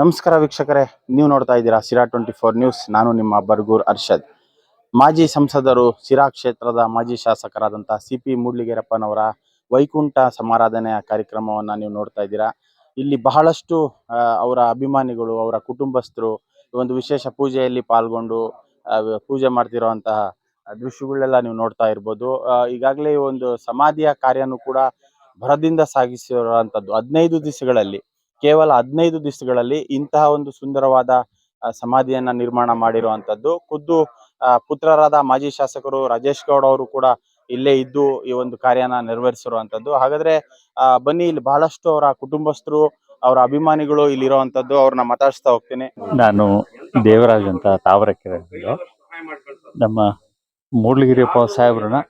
ನಮಸ್ಕಾರ ವೀಕ್ಷಕರೇ, ನೀವು ನೋಡ್ತಾ ಇದ್ದೀರಾ ಸಿರಾ ಟ್ವೆಂಟಿ ಫೋರ್ ನ್ಯೂಸ್. ನಾನು ನಿಮ್ಮ ಬರ್ಗೂರ್ ಅರ್ಷದ್. ಮಾಜಿ ಸಂಸದರು, ಸಿರಾ ಕ್ಷೇತ್ರದ ಮಾಜಿ ಶಾಸಕರಾದಂತಹ ಸಿ ಪಿ ಮೂಡ್ಲಿಗೇರಪ್ಪನವರ ವೈಕುಂಠ ಸಮಾರಾಧನೆಯ ಕಾರ್ಯಕ್ರಮವನ್ನ ನೀವು ನೋಡ್ತಾ ಇದ್ದೀರಾ. ಇಲ್ಲಿ ಬಹಳಷ್ಟು ಅವರ ಅಭಿಮಾನಿಗಳು, ಅವರ ಕುಟುಂಬಸ್ಥರು ಒಂದು ವಿಶೇಷ ಪೂಜೆಯಲ್ಲಿ ಪಾಲ್ಗೊಂಡು ಪೂಜೆ ಮಾಡ್ತಿರುವಂತಹ ದೃಶ್ಯಗಳೆಲ್ಲ ನೀವು ನೋಡ್ತಾ ಇರ್ಬೋದು. ಈಗಾಗಲೇ ಒಂದು ಸಮಾಧಿಯ ಕಾರ್ಯನೂ ಕೂಡ ಭರದಿಂದ ಸಾಗಿಸಿರುವಂಥದ್ದು ಹದಿನೈದು ದಿವಸಗಳಲ್ಲಿ. ಕೇವಲ ಹದಿನೈದು ದಿವಸಗಳಲ್ಲಿ ಇಂತಹ ಒಂದು ಸುಂದರವಾದ ಸಮಾಧಿಯನ್ನ ನಿರ್ಮಾಣ ಮಾಡಿರುವಂತದ್ದು ಖುದ್ದು ಪುತ್ರರಾದ ಮಾಜಿ ಶಾಸಕರು ರಾಜೇಶ್ ಗೌಡ ಅವರು ಕೂಡ ಇಲ್ಲೇ ಇದ್ದು ಈ ಒಂದು ಕಾರ್ಯನ ನೆರವೇರಿಸಿರುವಂತದ್ದು ಹಾಗಾದ್ರೆ ಬನ್ನಿ, ಇಲ್ಲಿ ಬಹಳಷ್ಟು ಅವರ ಕುಟುಂಬಸ್ಥರು, ಅವರ ಅಭಿಮಾನಿಗಳು ಇಲ್ಲಿರುವಂತದ್ದು ಅವ್ರನ್ನ ಮಾತಾಡಿಸ್ತಾ ಹೋಗ್ತೀನಿ. ನಾನು ದೇವರಾಜ್ ಅಂತ ತಾವರಕ್ಕೆ ನಮ್ಮ ಮೂಡ್ಲಗಿರಿಯಪ್ಪ ಸಾಹೇಬ್ರನ್ನ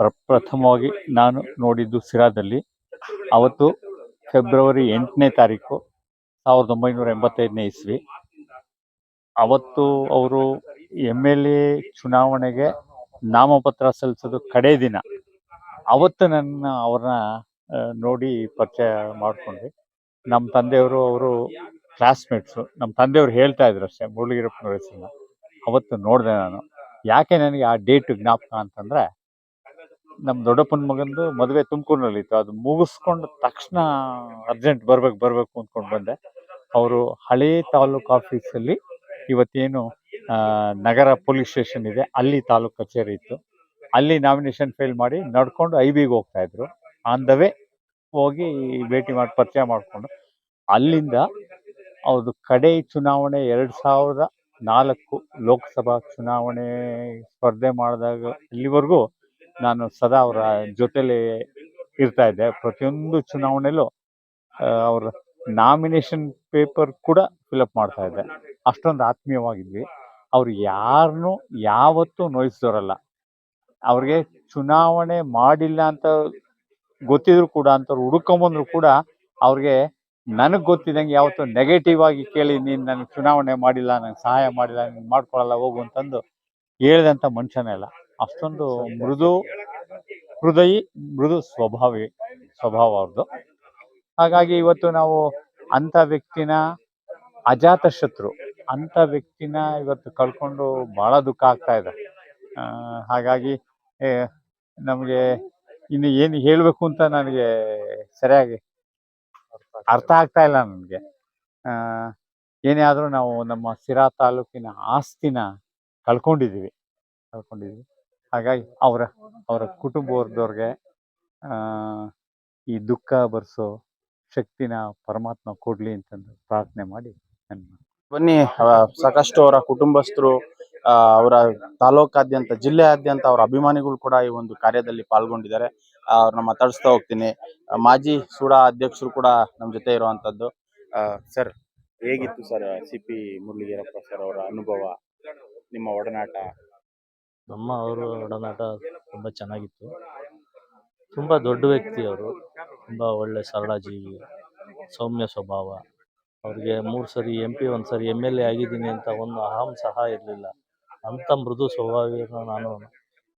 ಪ್ರಪ್ರಥಮವಾಗಿ ನಾನು ನೋಡಿದ್ದು ಸಿರಾದಲ್ಲಿ. ಅವತ್ತು ಫೆಬ್ರವರಿ ಎಂಟನೇ ತಾರೀಕು ಸಾವಿರದ ಒಂಬೈನೂರ ಎಂಬತ್ತೈದನೇ ಇಸ್ವಿ. ಅವತ್ತು ಅವರು ಎಂ ಎಲ್ ಎ ಚುನಾವಣೆಗೆ ನಾಮಪತ್ರ ಸಲ್ಲಿಸೋದು ಕಡೆ ದಿನ. ಅವತ್ತು ನನ್ನ ಅವ್ರನ್ನ ನೋಡಿ ಪರಿಚಯ ಮಾಡ್ಕೊಂಡ್ವಿ. ನಮ್ಮ ತಂದೆಯವರು ಅವರು ಕ್ಲಾಸ್ಮೇಟ್ಸು ನಮ್ಮ ತಂದೆಯವರು ಹೇಳ್ತಾ ಇದ್ರು ಅಷ್ಟೇ ಮುರಳಿಗಿರಪ್ಪನವ್ರ ಹೆಸರನ್ನ. ಅವತ್ತು ನೋಡಿದೆ ನಾನು. ಯಾಕೆ ನನಗೆ ಆ ಡೇಟ್ ಜ್ಞಾಪಕ ಅಂತಂದ್ರೆ ನಮ್ಮ ದೊಡ್ಡಪ್ಪನ ಮಗಂದು ಮದುವೆ ತುಮಕೂರಿನಲ್ಲಿ ಇತ್ತು ಅದು ಮುಗಿಸ್ಕೊಂಡು ತಕ್ಷಣ ಅರ್ಜೆಂಟ್ ಬರ್ಬೇಕು, ಬರಬೇಕು ಅಂದ್ಕೊಂಡು ಬಂದೆ. ಅವರು ಹಳೇ ತಾಲೂಕು ಆಫೀಸಲ್ಲಿ ಇವತ್ತೇನು ನಗರ ಪೊಲೀಸ್ ಸ್ಟೇಷನ್ ಇದೆ. ಅಲ್ಲಿ ತಾಲೂಕು ಕಚೇರಿ ಇತ್ತು. ಅಲ್ಲಿ ನಾಮಿನೇಷನ್ ಫೈಲ್ ಮಾಡಿ ನಡ್ಕೊಂಡು ಐ ಬಿಗೆ ಹೋಗ್ತಾ ಇದ್ರು. ಆನ್ ದ ವೇ ಹೋಗಿ ಭೇಟಿ ಮಾಡಿ, ಪರಿಚಯ ಮಾಡಿಕೊಂಡು ಅಲ್ಲಿಂದ ಅವ್ರದ್ದು ಕಡೆ ಚುನಾವಣೆ ಎರಡು ಸಾವಿರದ ನಾಲ್ಕು ಲೋಕಸಭಾ ಚುನಾವಣೆ ಸ್ಪರ್ಧೆ ಮಾಡಿದಾಗ ಇಲ್ಲಿವರೆಗೂ ನಾನು ಸದಾ ಅವರ ಜೊತೆಲಿ ಇರ್ತಾ ಇದ್ದೆ. ಪ್ರತಿಯೊಂದು ಚುನಾವಣೆಲೂ ಆ, ಅವ್ರ ನಾಮಿನೇಷನ್ ಪೇಪರ್ ಕೂಡ ಫಿಲಪ್ ಮಾಡ್ತಾ ಇದ್ದೆ. ಅಷ್ಟೊಂದು ಆತ್ಮೀಯವಾಗಿದ್ವಿ. ಅವ್ರು ಯಾರನ್ನೂ ಯಾವತ್ತೂ ನೋಯಿಸಿದವರಲ್ಲ ಅವ್ರಿಗೆ ಚುನಾವಣೆ ಮಾಡಿಲ್ಲ ಅಂತ ಗೊತ್ತಿದ್ರು ಕೂಡ ಅಂತವ್ರು ಹುಡುಕೊಂಬಂದ್ರು ಕೂಡ ಅವ್ರಿಗೆ ನನಗೆ ಗೊತ್ತಿದ್ದಂಗೆ ಯಾವತ್ತೂ ನೆಗೆಟಿವ್ ಆಗಿ ಕೇಳಿ ನೀನು ನನಗೆ ಚುನಾವಣೆ ಮಾಡಿಲ್ಲ ನಂಗೆ ಸಹಾಯ ಮಾಡಿಲ್ಲ ನೀನು ಮಾಡ್ಕೊಳಲ್ಲ ಹೋಗು ಅಂತಂದು ಹೇಳಿದಂಥ ಮನುಷ್ಯನೇ ಅಲ್ಲ ಅಷ್ಟೊಂದು ಮೃದು ಹೃದಯಿ ಮೃದು ಸ್ವಭಾವಿ ಸ್ವಭಾವ ಅವ್ರದ್ದು ಹಾಗಾಗಿ ಇವತ್ತು ನಾವು ಅಂಥ ವ್ಯಕ್ತಿನ ಅಜಾತ ಶತ್ರು ಅಂಥ ವ್ಯಕ್ತಿನ ಇವತ್ತು ಕಳ್ಕೊಂಡು ಬಹಳ ದುಃಖ ಆಗ್ತಾ ಇದೆ. ಹಾಗಾಗಿ ನಮಗೆ ಇನ್ನು ಏನು ಹೇಳಬೇಕು ಅಂತ ನನಗೆ ಸರಿಯಾಗಿ ಅರ್ಥ ಆಗ್ತಾ ಇಲ್ಲ ನನಗೆ. ಏನೇ ಆದರೂ ನಾವು ನಮ್ಮ ಸಿರಾ ತಾಲೂಕಿನ ಆಸ್ತಿನ ಕಳ್ಕೊಂಡಿದ್ದೀವಿ. ಕಳ್ಕೊಂಡಿದ್ದೀವಿ. ಹಾಗಾಗಿ ಅವರ ಅವರ ಆ, ಈ ದುಃಖ ಬರೆಸೋ ಶಕ್ತಿನ ಪರಮಾತ್ಮ ಕೊಡ್ಲಿ ಅಂತಂದು ಪ್ರಾರ್ಥನೆ ಮಾಡಿ ಬನ್ನಿ ಸಾಕಷ್ಟು ಅವರ ಕುಟುಂಬಸ್ಥರು ಅವರ ತಾಲೂಕಾದ್ಯಂತ ಜಿಲ್ಲೆಯಾದ್ಯಂತ ಅವರ ಅಭಿಮಾನಿಗಳು ಕೂಡ ಈ ಒಂದು ಕಾರ್ಯದಲ್ಲಿ ಪಾಲ್ಗೊಂಡಿದ್ದಾರೆ. ಅವ್ರನ್ನ ಮಾತಾಡಿಸ್ತಾ ಹೋಗ್ತೀನಿ. ಮಾಜಿ ಸೂಡಾ ಅಧ್ಯಕ್ಷರು ಕೂಡ ನಮ್ಮ ಜೊತೆ ಇರುವಂತದ್ದು. ಸರ್ ಹೇಗಿತ್ತು sir C P Muraligerappa sir ಅವರ ಅನುಭವ ನಿಮ್ಮ ಒಡನಾಟ? ನಮ್ಮ ಅವರು ಒಡನಾಟ ತುಂಬ ಚೆನ್ನಾಗಿತ್ತು. ತುಂಬ ದೊಡ್ಡ ವ್ಯಕ್ತಿ ಅವರು. ತುಂಬ ಒಳ್ಳೆ ಸರಳ ಜೀವಿ, ಸೌಮ್ಯ ಸ್ವಭಾವ. ಅವ್ರಿಗೆ ಮೂರು ಸರಿ ಎಂ ಪಿ ಒಂದು ಸರಿ ಎಂ ಎಲ್ ಎ ಆಗಿದ್ದೀನಿ ಅಂತ ಒಂದು ಅಹಂ ಸಹ ಇರಲಿಲ್ಲ. ಅಂಥ ಮೃದು ಸ್ವಭಾವಿಯನ್ನು ನಾನು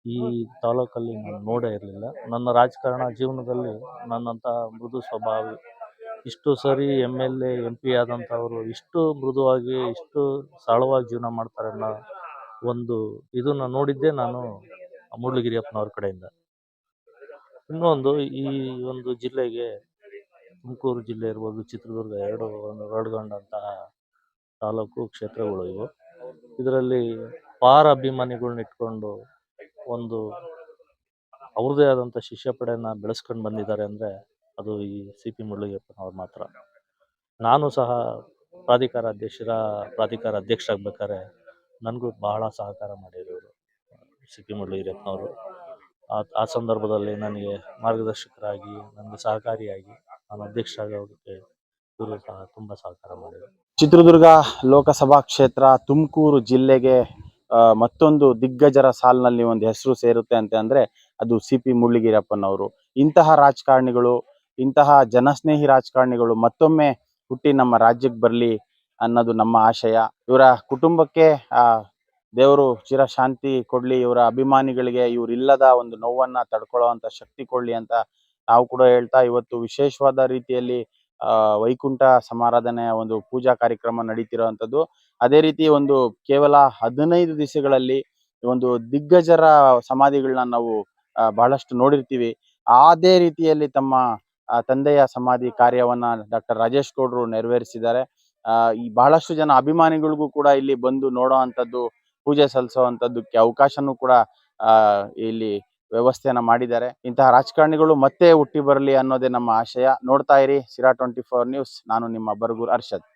ಈ ತಾಲೂಕಲ್ಲಿ ನಾನು ನೋಡೇ ಇರಲಿಲ್ಲ. ನನ್ನ ರಾಜಕಾರಣ ಜೀವನದಲ್ಲಿ ನನ್ನಂಥ ಮೃದು ಸ್ವಭಾವಿ. ಇಷ್ಟು ಸರಿ M L A M P ಆದಂಥವರು, ಇಷ್ಟು ಮೃದುವಾಗಿ, ಇಷ್ಟು ಸರಳವಾಗಿ ಜೀವನ ಮಾಡ್ತಾರೆ ಅನ್ನೋ ಒಂದು ಇದನ್ನ ನೋಡಿದ್ದೆ ನಾನು ಮೂಡ್ಲಗಿರಿಯಪ್ಪನವ್ರ ಕಡೆಯಿಂದ. ಇನ್ನೊಂದು ಈ ಒಂದು ಜಿಲ್ಲೆಗೆ ತುಮಕೂರು ಜಿಲ್ಲೆ ಇರ್ಬೋದು, ಚಿತ್ರದುರ್ಗ ಎರಡು ಒಳಗೊಂಡಂತಹ ತಾಲೂಕು ಕ್ಷೇತ್ರಗಳು ಇವು. ಇದರಲ್ಲಿ ಪಾರ ಅಭಿಮಾನಿಗಳನ್ನ ಇಟ್ಕೊಂಡು ಒಂದು ಅವ್ರದ್ದೇ ಆದಂಥ ಶಿಷ್ಯ ಪಡೆಯನ್ನ ಬೆಳೆಸ್ಕೊಂಡು ಬಂದಿದ್ದಾರೆ ಅಂದರೆ ಅದು ಈ ಸಿ ಪಿ ಮುರಳಿಯಪ್ಪನವ್ರು ಮಾತ್ರ. ನಾನು ಸಹ ಪ್ರಾಧಿಕಾರ ಅಧ್ಯಕ್ಷರ, ಪ್ರಾಧಿಕಾರ ಅಧ್ಯಕ್ಷ ಆಗ್ಬೇಕಾದ್ರೆ ನನಗೂ ಬಹಳ ಸಹಕಾರ ಮಾಡಿರೋರು ಸಿ ಪಿ ಮುರಳಿಯಪ್ಪನವರು ಆ ಆ ಸಂದರ್ಭದಲ್ಲಿ ನನಗೆ ಮಾರ್ಗದರ್ಶಕರಾಗಿ, ನನಗೆ ಸಹಕಾರಿಯಾಗಿ ನಾನು ಅಧ್ಯಕ್ಷರಾಗಿ ಅವರಿಗೆ ಇವರು ಸಹ ತುಂಬ ಸಹಕಾರ ಮಾಡಿದರು. ಚಿತ್ರದುರ್ಗ ಲೋಕಸಭಾ ಕ್ಷೇತ್ರ ತುಮಕೂರು ಜಿಲ್ಲೆಗೆ ಮತ್ತೊಂದು ದಿಗ್ಗಜರ ಸಾಲಿನಲ್ಲಿ ಒಂದು ಹೆಸರು ಸೇರುತ್ತೆ ಅಂತ ಅಂದರೆ ಅದು ಸಿ ಪಿ ಮುಳ್ಳಿಗಿರಪ್ಪನವರು ಇಂತಹ ರಾಜಕಾರಣಿಗಳು, ಇಂತಹ ಜನಸ್ನೇಹಿ ರಾಜಕಾರಣಿಗಳು ಮತ್ತೊಮ್ಮೆ ಹುಟ್ಟಿ ನಮ್ಮ ರಾಜ್ಯಕ್ಕೆ ಬರಲಿ ಅನ್ನೋದು ನಮ್ಮ ಆಶಯ. ಇವರ ಕುಟುಂಬಕ್ಕೆ ದೇವರು ಚಿರಶಾಂತಿ ಕೊಡ್ಲಿ, ಇವರ ಅಭಿಮಾನಿಗಳಿಗೆ ಇವರಿಲ್ಲದ ಒಂದು ನೋವನ್ನ ತಡ್ಕೊಳ್ಳುವಂತ ಶಕ್ತಿ ಕೊಡ್ಲಿ ಅಂತ ನಾವು ಕೂಡ ಹೇಳ್ತಾ ಇವತ್ತು ವಿಶೇಷವಾದ ರೀತಿಯಲ್ಲಿ ವೈಕುಂಠ ಸಮಾರಾಧನೆ ಒಂದು ಪೂಜಾ ಕಾರ್ಯಕ್ರಮ ನಡೀತಿರುವಂತದ್ದು ಅದೇ ರೀತಿ ಒಂದು ಕೇವಲ ಹದಿನೈದು ದಿವಸಗಳಲ್ಲಿ ಒಂದು ದಿಗ್ಗಜರ ಸಮಾಧಿಗಳನ್ನ ನಾವು ಬಹಳಷ್ಟು ನೋಡಿರ್ತೀವಿ. ಅದೇ ರೀತಿಯಲ್ಲಿ ತಮ್ಮ ತಂದೆಯ ಸಮಾಧಿ ಕಾರ್ಯವನ್ನ ಡಾಕ್ಟರ್ ರಾಜೇಶ್ ಗೌಡ್ರು ನೆರವೇರಿಸಿದ್ದಾರೆ. ಈ ಬಹಳಷ್ಟು ಜನ ಅಭಿಮಾನಿಗಳಿಗೂ ಕೂಡ ಇಲ್ಲಿ ಬಂದು ನೋಡೋ ಅಂಥದ್ದು, ಪೂಜೆ ಸಲ್ಲಿಸುವಂತದ್ದಕ್ಕೆ ಅವಕಾಶನೂ ಕೂಡ ಇಲ್ಲಿ ವ್ಯವಸ್ಥೆಯನ್ನ ಮಾಡಿದ್ದಾರೆ. ಇಂತಹ ರಾಜಕಾರಣಿಗಳು ಮತ್ತೆ ಹುಟ್ಟಿ ಬರಲಿ ಅನ್ನೋದೇ ನಮ್ಮ ಆಶಯ. ನೋಡ್ತಾ ಇರಿ, ಸಿರಾ ಟ್ವೆಂಟಿ ಫೋರ್ ನ್ಯೂಸ್. ನಾನು ನಿಮ್ಮ ಬರ್ಗೂರ್ ಅರ್ಷದ್.